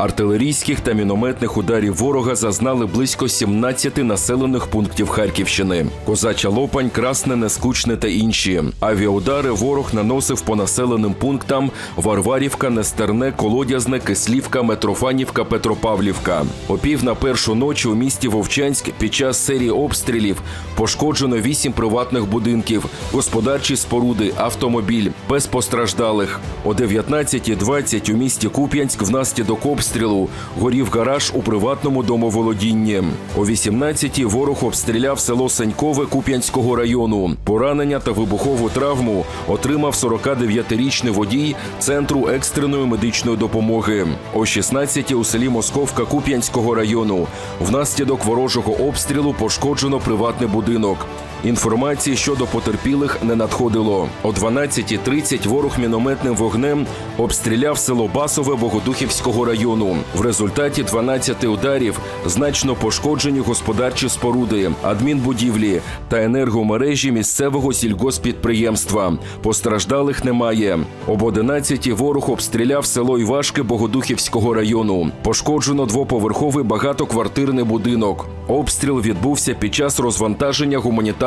Артилерійських та мінометних ударів ворога зазнали близько 17 населених пунктів Харківщини. Козача Лопань, Красне, Нескучне та інші. Авіаудари ворог наносив по населеним пунктам Варварівка, Нестерне, Колодязне, Кислівка, Метрофанівка, Петропавлівка. О пів на першу ночі у місті Вовчанськ під час серії обстрілів пошкоджено вісім приватних будинків, господарчі споруди, автомобіль без постраждалих. О 19.20 у місті Куп'янськ внаслідок обстрілу горів гараж у приватному домоволодінні. О 18.00 ворог обстріляв село Санькове Куп'янського району. Поранення та вибухову травму отримав 49-річний водій центру екстреної медичної допомоги. О 16.00 у селі Московка Куп'янського району внаслідок ворожого обстрілу пошкоджено приватний будинок. Інформації щодо потерпілих не надходило. О 12.30 ворог мінометним вогнем обстріляв село Басове Богодухівського району. В результаті 12 ударів значно пошкоджені господарчі споруди, адмінбудівлі та енергомережі місцевого сільгоспідприємства. Постраждалих немає. Об 11 ворог обстріляв село Івашки Богодухівського району. Пошкоджено двоповерховий багатоквартирний будинок. Обстріл відбувся під час розвантаження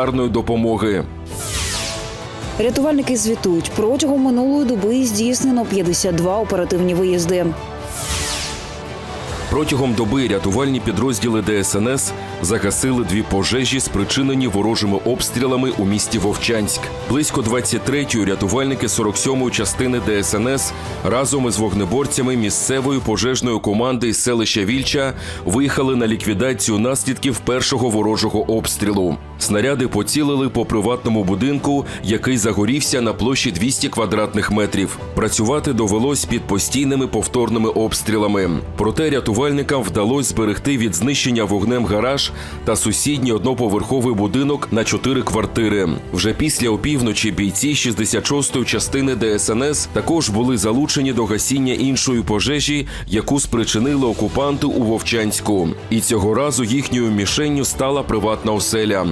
гуманітарної допомоги. Рятувальники звітують, протягом минулої доби здійснено 52 оперативні виїзди. Протягом доби рятувальні підрозділи ДСНС загасили дві пожежі, спричинені ворожими обстрілами у місті Вовчанськ. Близько 23-ї рятувальники 47-ї частини ДСНС разом із вогнеборцями місцевої пожежної команди із селища Вільча виїхали на ліквідацію наслідків першого ворожого обстрілу. Снаряди поцілили по приватному будинку, який загорівся на площі 200 квадратних метрів. Працювати довелось під постійними повторними обстрілами. Проте рятувальникам вдалося зберегти від знищення вогнем гараж та сусідній одноповерховий будинок на чотири квартири. Вже після опівночі бійці 66-ї частини ДСНС також були залучені до гасіння іншої пожежі, яку спричинили окупанти у Вовчанську. І цього разу їхньою мішенню стала приватна оселя.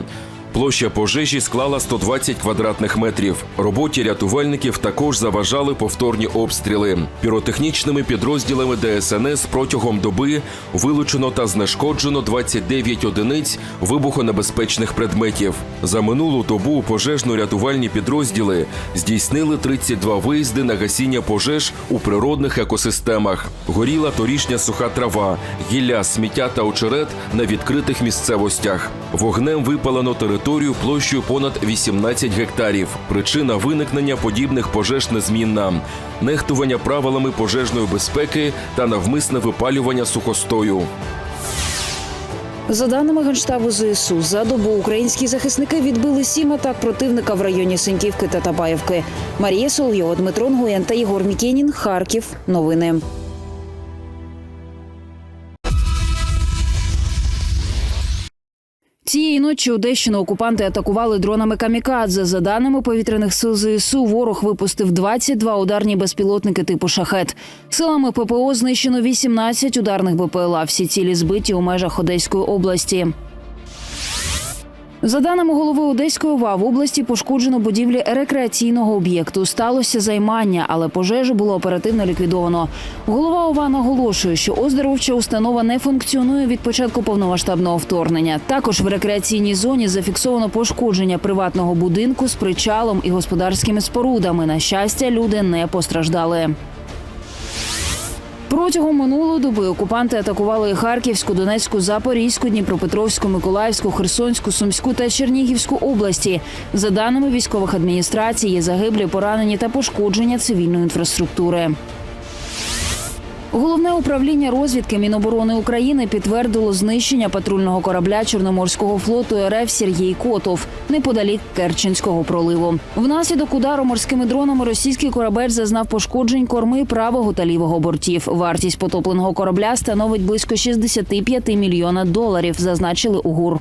Площа пожежі склала 120 квадратних метрів. Роботі рятувальників також заважали повторні обстріли. Піротехнічними підрозділами ДСНС протягом доби вилучено та знешкоджено 29 одиниць вибухонебезпечних предметів. За минулу добу пожежно-рятувальні підрозділи здійснили 32 виїзди на гасіння пожеж у природних екосистемах. Горіла торішня суха трава, гілля, сміття та очерет на відкритих місцевостях. Вогнем випалено територію площею понад 18 гектарів. Причина виникнення подібних пожеж незмінна: нехтування правилами пожежної безпеки та навмисне випалювання сухостою. За даними Генштабу ЗСУ, за добу українські захисники відбили сім атак противника в районі Синьківки та Табаєвки. Марія Соловйова, Дмитро Нгуєн та Єгор Мікенін. Харків. Новини. Цієї ночі Одещину окупанти атакували дронами камікадзе. За даними повітряних сил ЗСУ, ворог випустив 22 ударні безпілотники типу шахет. Силами ППО знищено 18 ударних БПЛА. Всі цілі збиті у межах Одеської області. За даними голови Одеської ОВА, в області пошкоджено будівлі рекреаційного об'єкту. Сталося займання, але пожежу було оперативно ліквідовано. Голова ОВА наголошує, що оздоровча установа не функціонує від початку повномасштабного вторгнення. Також в рекреаційній зоні зафіксовано пошкодження приватного будинку з причалом і господарськими спорудами. На щастя, люди не постраждали. Протягом минулої доби окупанти атакували Харківську, Донецьку, Запорізьку, Дніпропетровську, Миколаївську, Херсонську, Сумську та Чернігівську області. За даними військових адміністрацій, є загиблі, поранені та пошкодження цивільної інфраструктури. Головне управління розвідки Міноборони України підтвердило знищення патрульного корабля Чорноморського флоту РФ Сергій Котов неподалік Керченського проливу. Внаслідок удару морськими дронами російський корабель зазнав пошкоджень корми правого та лівого бортів. Вартість потопленого корабля становить близько 65 мільйона доларів, зазначили у ГУР.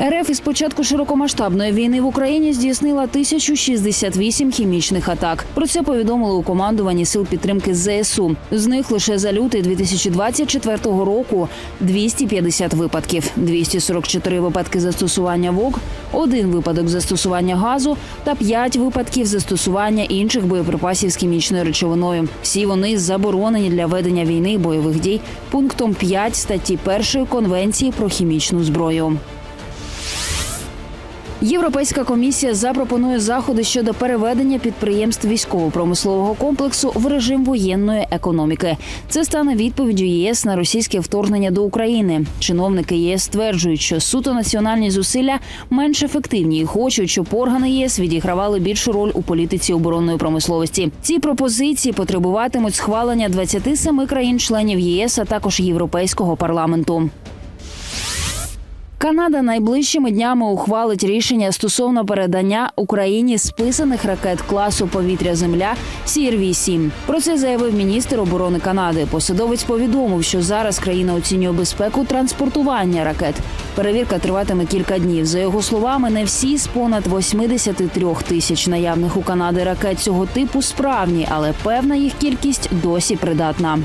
РФ із початку широкомасштабної війни в Україні здійснила 1068 хімічних атак. Про це повідомили у командуванні сил підтримки ЗСУ. З них лише за лютий 2024 року 250 випадків, 244 випадки застосування ВОК, один випадок застосування газу та 5 випадків застосування інших боєприпасів з хімічною речовиною. Всі вони заборонені для ведення війни і бойових дій пунктом 5 статті 1 Конвенції про хімічну зброю. Європейська комісія запропонує заходи щодо переведення підприємств військово-промислового комплексу в режим воєнної економіки. Це стане відповіддю ЄС на російське вторгнення до України. Чиновники ЄС стверджують, що суто національні зусилля менш ефективні і хочуть, щоб органи ЄС відігравали більшу роль у політиці оборонної промисловості. Ці пропозиції потребуватимуть схвалення 27 країн-членів ЄС, а також Європейського парламенту. Канада найближчими днями ухвалить рішення стосовно передання Україні списаних ракет класу повітря-земля CRV-7. Про це заявив міністр оборони Канади. Посадовець повідомив, що зараз країна оцінює безпеку транспортування ракет. Перевірка триватиме кілька днів. За його словами, не всі з понад 83 тисяч наявних у Канади ракет цього типу справні, але певна їх кількість досі придатна.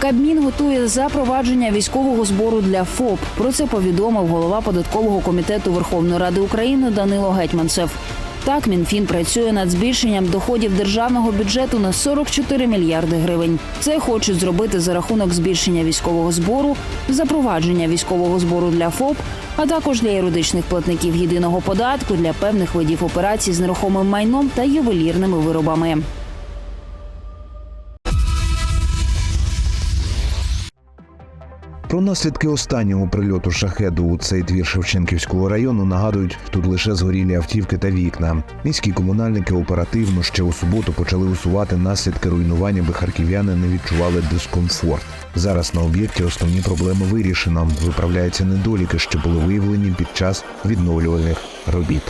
Кабмін готує запровадження військового збору для ФОП. Про це повідомив голова податкового комітету Верховної Ради України Данило Гетьманцев. Так, Мінфін працює над збільшенням доходів державного бюджету на 44 мільярди гривень. Це хочуть зробити за рахунок збільшення військового збору, запровадження військового збору для ФОП, а також для юридичних платників єдиного податку для певних видів операцій з нерухомим майном та ювелірними виробами. Про наслідки останнього прильоту шахеду у цей двір Шевченківського району нагадують тут лише згорілі автівки та вікна. Міські комунальники оперативно ще у суботу почали усувати наслідки руйнування, аби харків'яни не відчували дискомфорт. Зараз на об'єкті основні проблеми вирішено. Виправляються недоліки, що були виявлені під час відновлювальних робіт.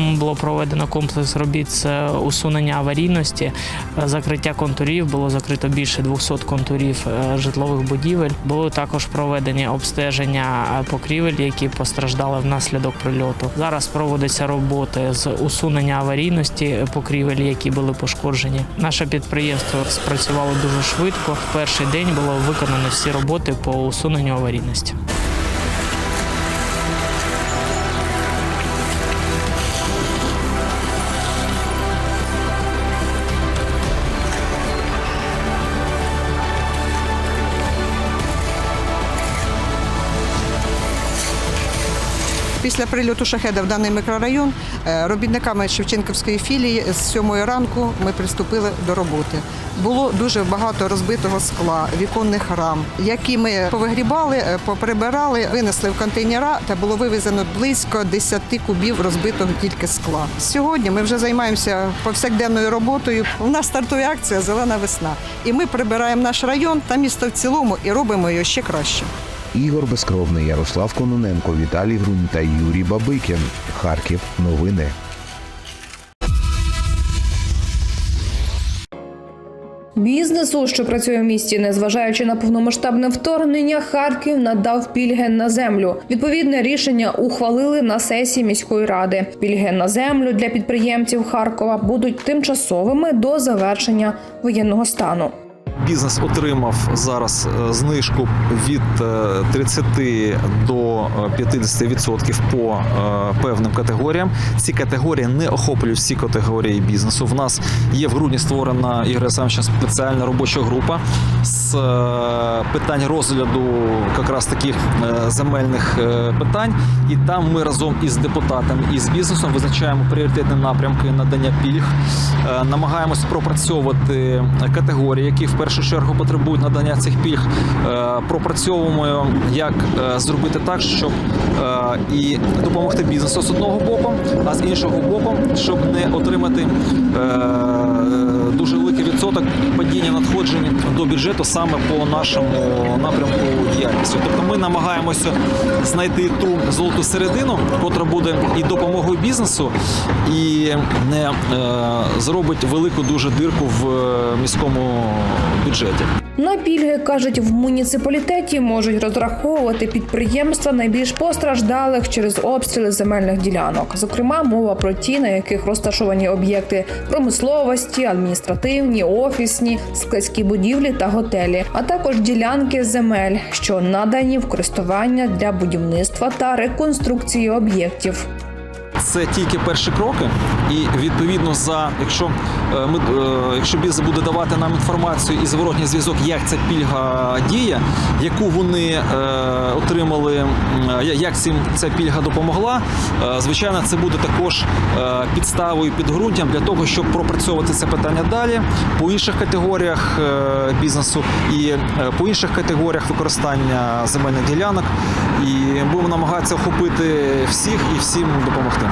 Нам було проведено комплекс робіт з усунення аварійності, е, закриття контурів. Було закрито більше 200 контурів е, житлових будівель. Були також проведені обстеження е, покрівель, які постраждали внаслідок прильоту. Зараз проводяться роботи з усунення аварійності покрівель, які були пошкоджені. Наше підприємство спрацювало дуже швидко. В перший день було виконано всі роботи по усуненню аварійності. Після прильоту шахеда в даний мікрорайон е, робітниками Шевченківської філії з 7 ранку ми приступили до роботи. Було дуже багато розбитого скла, віконних рам, які ми повигрібали, е, поприбирали, винесли в контейнера та було вивезено близько 10 кубів розбитого тільки скла. Сьогодні ми вже займаємося повсякденною роботою. У нас стартує акція Зелена весна, і ми прибираємо наш район та місто в цілому і робимо його ще краще. Ігор Безкровний, Ярослав Кононенко, Віталій Грунь та Юрій Бабикін. Харків. Новини. Бізнесу, що працює в місті, незважаючи на повномасштабне вторгнення, Харків надав пільги на землю. Відповідне рішення ухвалили на сесії міської ради. Пільги на землю для підприємців Харкова будуть тимчасовими до завершення воєнного стану. Бізнес отримав зараз е, знижку від е, 30 до е, 50% по е, певним категоріям. Ці категорії не охоплюють всі категорії бізнесу. В нас є в грудні створена Ігор Олександровичем спеціальна робоча група з питань розгляду якраз таких земельних питань. І там ми разом із депутатами і з бізнесом визначаємо пріоритетні напрямки надання пільг, намагаємось пропрацьовувати категорії, які в першу першу чергу потребують надання цих пільг, е, пропрацьовуємо, як е, зробити так, щоб е, і допомогти бізнесу з одного боку, а з іншого боку, щоб не отримати е, дуже великий відсоток падіння надходжень до бюджету саме по нашому напрямку діяльності. Тобто ми намагаємося знайти ту золоту середину, котра буде і допомогою бізнесу, і не е, зробить велику дуже дирку в е, міському бюджеті. На пільги кажуть, в муніципалітеті можуть розраховувати підприємства найбільш постраждалих через обстріли земельних ділянок. Зокрема, мова про ті, на яких розташовані об'єкти промисловості, адміністративні, офісні, складські будівлі та готелі, а також ділянки земель, що надані в користування для будівництва та реконструкції об'єктів. Це тільки перші кроки, і відповідно за якщо е, ми е, якщо бізнес буде давати нам інформацію і зворотній зв'язок, як ця пільга діє, яку вони е, отримали, як цим ця пільга допомогла. Звичайно, це буде також підставою підґрунтям для того, щоб пропрацьовувати це питання далі по інших категоріях бізнесу і по інших категоріях використання земельних ділянок. І будемо намагатися охопити всіх і всім допомогти.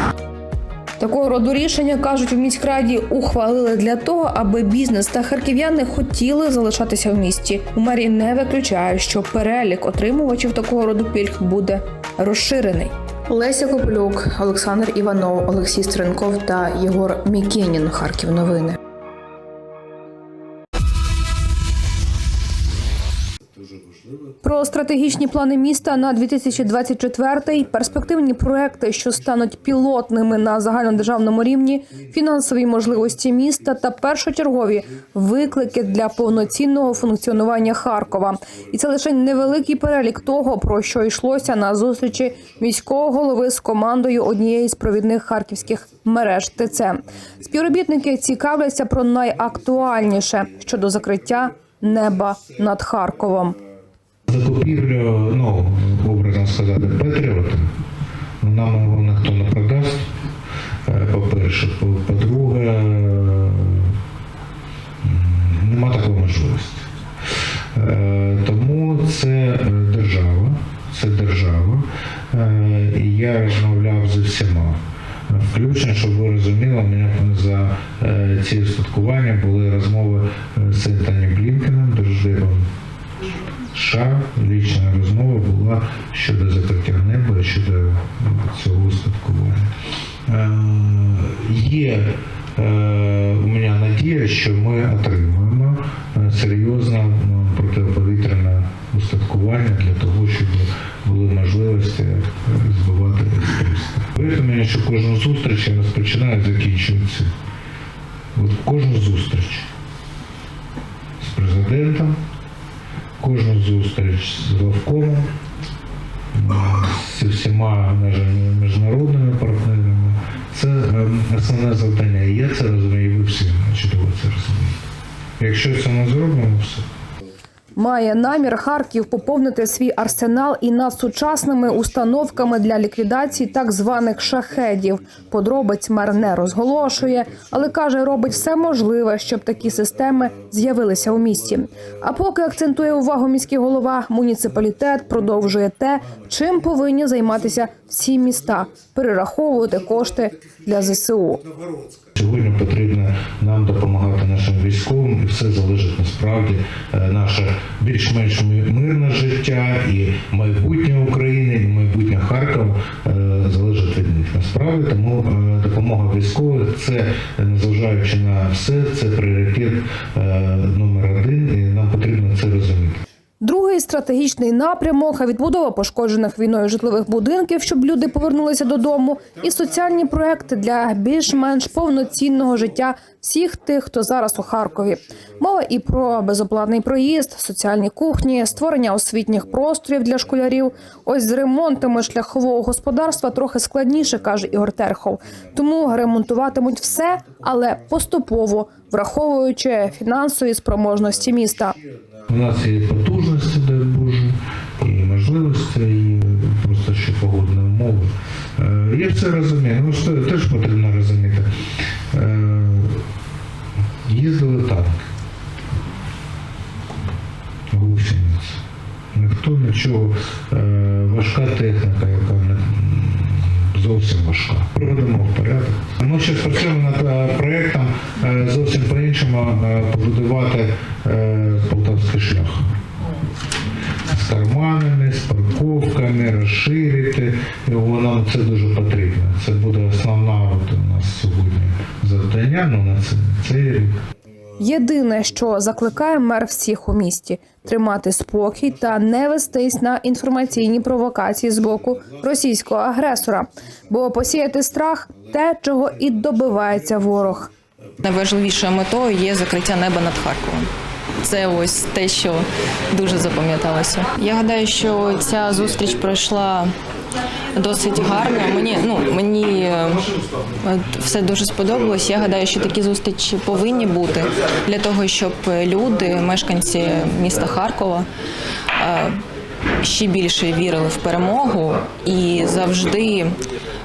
Такого роду рішення кажуть у міськраді ухвалили для того, аби бізнес та харків'яни хотіли залишатися в місті. У мерії не виключають, що перелік отримувачів такого роду пільг буде розширений. Леся Коплюк, Олександр Іванов, Олексій Стренков та Єгор Мікінін. Харків новини. Про стратегічні плани міста на 2024 перспективні проекти, що стануть пілотними на загальнодержавному рівні, фінансові можливості міста та першочергові виклики для повноцінного функціонування Харкова. І це лише невеликий перелік того, про що йшлося на зустрічі міського голови з командою однієї з провідних харківських мереж ТЦ. Співробітники цікавляться про найактуальніше щодо закриття неба над Харковом. Закупівлю, ну, образно сказати, Петріота, ну, нам його ніхто не продасть, е, по-перше. По- По-друге, нема такої можливості. Е, Тому це держава, це держава. Е, І я розмовляв з усіма. Включно, щоб ви розуміли, у мене за ці устаткування були розмови з Ентоні Блінкеном, держдепом США лічна розмова була щодо закриття неба щодо цього устаткування. Е, Є е, у мене надія, що ми отримуємо е, серйозне ну, протиповітряне устаткування для того, щоб були можливості збивати С-300. Повірте мені, що кожну зустріч я розпочинаю і закінчую. От кожну зустріч з президентом, кожну зустріч з главкомом, з всіма нашими міжнародними партнерами. Це ем, основне завдання. Я це розумію, і ви всі чудово це розумієте. Якщо це не зробимо, все. Має намір Харків поповнити свій арсенал і надсучасними установками для ліквідації так званих шахедів. Подробиць мер не розголошує, але каже, робить все можливе, щоб такі системи з'явилися у місті. А поки акцентує увагу міський голова, муніципалітет продовжує те, чим повинні займатися всі міста перераховувати кошти для ЗСУ. Сьогодні потрібно нам допомагати нашим військовим, і все залежить насправді е, наше більш-менш мирне життя і майбутнє України, і майбутнє Харкова е, залежить від них. Насправді тому е, допомога військових це незважаючи на все, це пріоритет номер один, і нам потрібно це розуміти. Другий стратегічний напрямок відбудова пошкоджених війною житлових будинків, щоб люди повернулися додому, і соціальні проекти для більш-менш повноцінного життя всіх тих, хто зараз у Харкові. Мова і про безоплатний проїзд, соціальні кухні, створення освітніх просторів для школярів. Ось з ремонтами шляхового господарства трохи складніше, каже Ігор Терхов. Тому ремонтуватимуть все, але поступово, враховуючи фінансові спроможності міста. У нас є Боже, можливостей, просто ще погодні умови. Е, я це розумію, ну що теж потрібно розуміти. Е, їздили танк. Гусениць. Ніхто нічого, е, важка техніка, яка зовсім важка. Проведемо в порядок. Ми зараз працюємо над проєктом зовсім по-іншому побудувати полтавський шлях. З карманами парковками, розширити. Його нам це дуже потрібно. Це буде основна от у нас сьогодні завдання, ну на це цей рік. Єдине, що закликає мер всіх у місті тримати спокій та не вестись на інформаційні провокації з боку російського агресора, бо посіяти страх те, чого і добивається ворог. Найважливішою метою є закриття неба над Харковом. Це ось те, що дуже запам'яталося. Я гадаю, що ця зустріч пройшла досить гарно. Мені ну мені е, все дуже сподобалось. Я гадаю, що такі зустрічі повинні бути для того, щоб люди, мешканці міста Харкова. е, Ще більше вірили в перемогу і завжди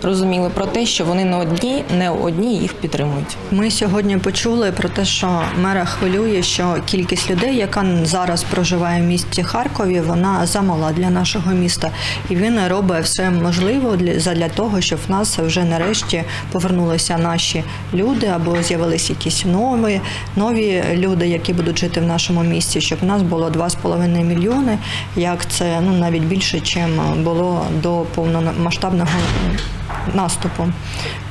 розуміли про те, що вони не одні, не одні їх підтримують. Ми сьогодні почули про те, що мера хвилює, що кількість людей, яка зараз проживає в місті Харкові, вона замала для нашого міста, і він робить все можливе для задля того, щоб в нас вже нарешті повернулися наші люди або з'явилися якісь нові нові люди, які будуть жити в нашому місті, щоб в нас було 2,5 мільйони, як це ну навіть більше, ніж було до повномасштабного наступу.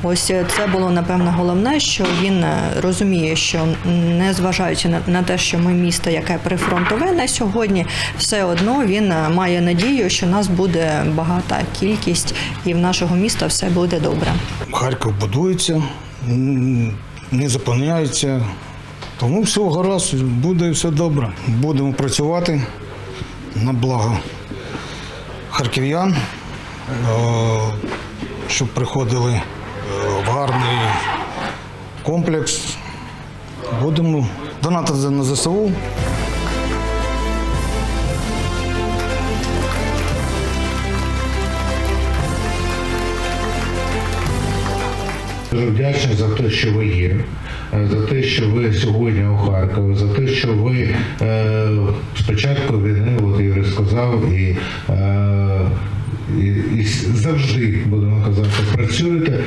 Ось е, це було напевно головне, що він е, розуміє, що не зважаючи на, те, що ми місто, яке прифронтове на сьогодні, все одно він е, має надію, що нас буде багата кількість, і в нашого міста все буде добре. Харків будується, не зупиняється. Тому все гаразд, буде все добре. Будемо працювати на благо харків'ян, щоб приходили е, в гарний комплекс. Будемо донатити на ЗСУ. Дуже вдячний за те, що ви є, е, за те, що ви сьогодні у Харкові, за те, що ви е, спочатку війни, от Ігор сказав, і, е, і, завжди, будемо казати, працюєте.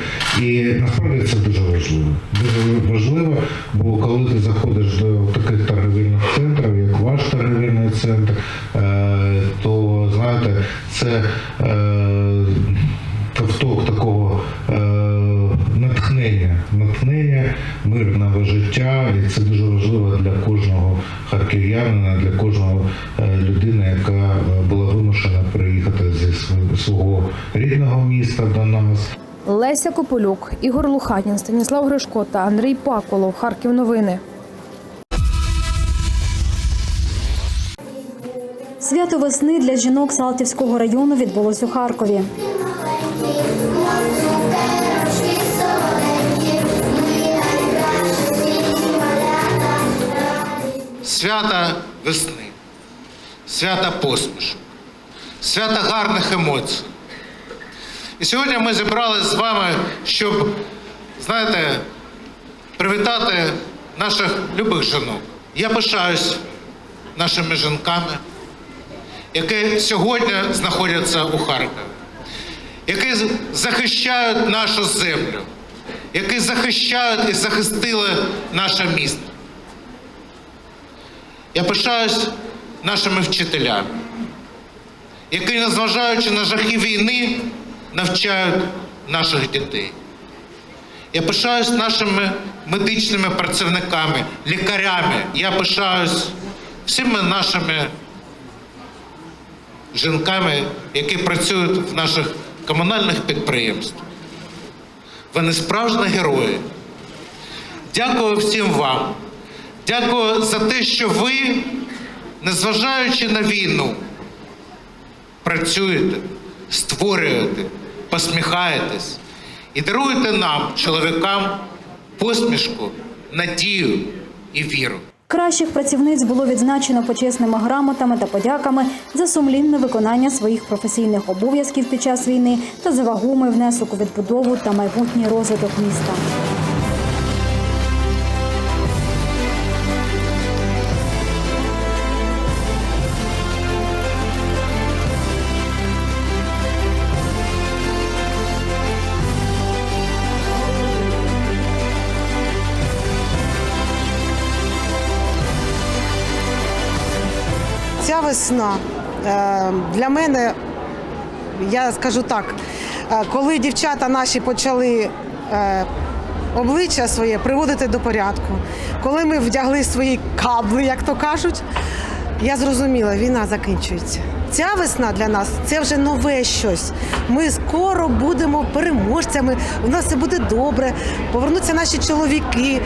І насправді це дуже важливо. Дуже важливо, бо коли ти заходиш до таких торгівельних центрів, як ваш торгівельний центр, е, то знаєте, це мирного життя, і це дуже важливо для кожного харків'янина, для кожного е, людини, яка е, була вимушена приїхати зі св- свого рідного міста до нас. Леся Кополюк, Ігор Луханін, Станіслав Гришко та Андрій Паколов. Харків новини. Свято весни для жінок Салтівського району відбулось у Харкові. Свята весни, свята посмішок, свята гарних емоцій. І сьогодні ми зібралися з вами, щоб, знаєте, привітати наших любих жінок. Я пишаюсь нашими жінками, які сьогодні знаходяться у Харкові, які захищають нашу землю, які захищають і захистили наше місто. Я пишаюсь нашими вчителями, які, незважаючи на жахи війни, навчають наших дітей. Я пишаюсь нашими медичними працівниками, лікарями. Я пишаюсь всіма нашими жінками, які працюють в наших комунальних підприємствах. Вони справжні герої. Дякую всім вам. Дякую за те, що ви, незважаючи на війну, працюєте, створюєте, посміхаєтесь і даруєте нам, чоловікам, посмішку, надію і віру. Кращих працівниць було відзначено почесними грамотами та подяками за сумлінне виконання своїх професійних обов'язків під час війни та за вагомий внесок у відбудову та майбутній розвиток міста. Весна е, для мене, я скажу так, е, коли дівчата наші почали е, обличчя своє приводити до порядку, коли ми вдягли свої кабли, як то кажуть, я зрозуміла, війна закінчується. Ця весна для нас це вже нове щось. Ми скоро будемо переможцями. У нас все буде добре. Повернуться наші чоловіки.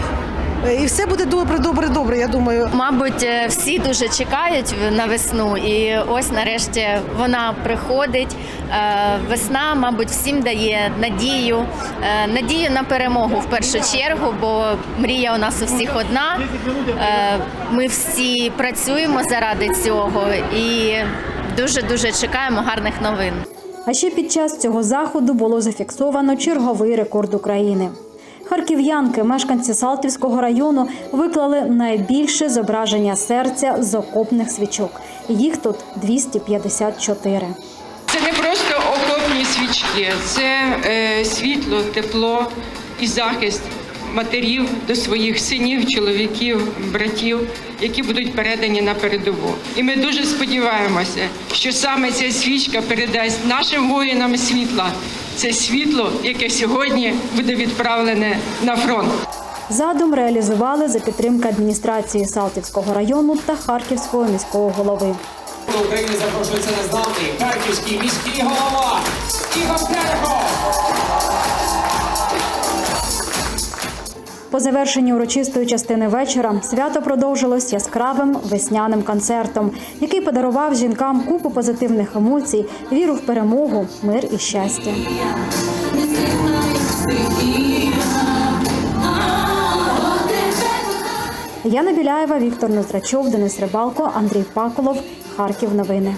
І все буде добре, добре, добре. Я думаю, Мабуть, е, всі дуже чекають на весну, і ось нарешті вона приходить. Е, Весна, мабуть, всім дає надію, е, надію на перемогу в першу чергу, бо мрія у нас у всіх одна. Ми всі працюємо заради цього і дуже дуже чекаємо гарних новин. А ще під час цього заходу було зафіксовано черговий рекорд України. Харків'янки, мешканці Салтівського району, виклали найбільше зображення серця з окопних свічок. Їх тут 254. Це не просто окопні свічки, це е, світло, тепло і захист матерів до своїх синів, чоловіків, братів, які будуть передані на передову. І ми дуже сподіваємося, що саме ця свічка передасть нашим воїнам світла. Це світло, яке сьогодні буде відправлене на фронт. Задум реалізували за підтримки адміністрації Салтівського району та Харківського міського голови. До України запрошується незламний харківський міський голова Ігор Терехов. По завершенні урочистої частини вечора свято продовжилось яскравим весняним концертом, який подарував жінкам купу позитивних емоцій, віру в перемогу, мир і щастя. Яна Біляєва, Віктор Ноздрачов, Денис Рибалко, Андрій Паколов. Харків новини.